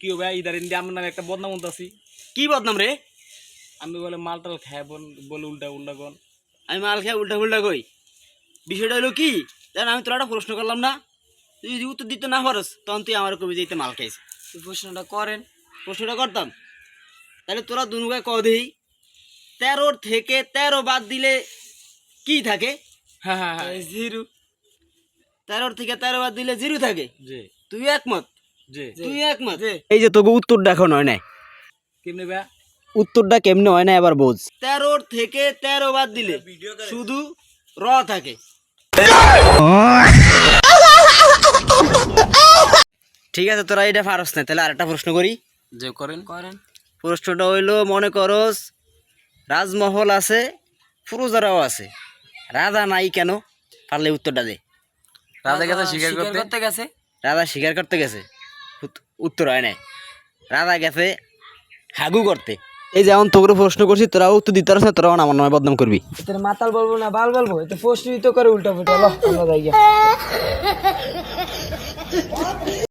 কি হবে ইদার ইন্দি আমার নামে একটা বদনাম আছি কি বদনাম রে? আমি বলে মালটাল খাই বল- বলে উল্টা উল্টা গন আমি মাল খেয়ে উল্টা উল্টা কই? বিষয়টা হলো কি? জান আমি তোরা একটা প্রশ্ন করলাম না। তুই যদি উত্তর দিতে না পারস তখন তুই আমার কবি যেতে মাল খাইছে তুই প্রশ্নটা করেন। প্রশ্নটা করতাম। তাহলে তোরা দুনুগায় ক দেই। তেরোর থেকে তেরো বাদ দিলে কি থাকে? হ্যাঁ হ্যাঁ হ্যাঁ। জিরো। তেরোর থেকে তেরো বাদ দিলে জিরো থাকে। তুই একমত? তুই একমত এই যে তোকে উত্তরটা এখন হয় না কেমনি উত্তরটা কেমনে হয় না এবার বোঝ। তেরোর থেকে তেরো বাদ দিলে শুধু র থাকে। ঠিক আছে তোরা এটা পারস না তাহলে আরেকটা প্রশ্ন করি। যে করেন। করেন। প্রশ্নটা হইল মনে করস রাজমহল আছে ফুরোজারাও আছে। রাজা নাই কেন? পারলে উত্তরটা দে। রাজা গেছে স্বীকার করতে করতে গেছে। রাজা স্বীকার করতে গেছে। উত্তর হয় নাই। রাজা গেছে, হাগু করতে। এই যেমন তোকে প্রশ্ন করছি, তোরা উত্তর দিতে পারছ না, তোরা আমার নামে বদনাম করবি। এতে মাতাল বলব না, বাল বলব? তো প্রশ্ন তো করে উল্টা ফুটা আমরা যাই।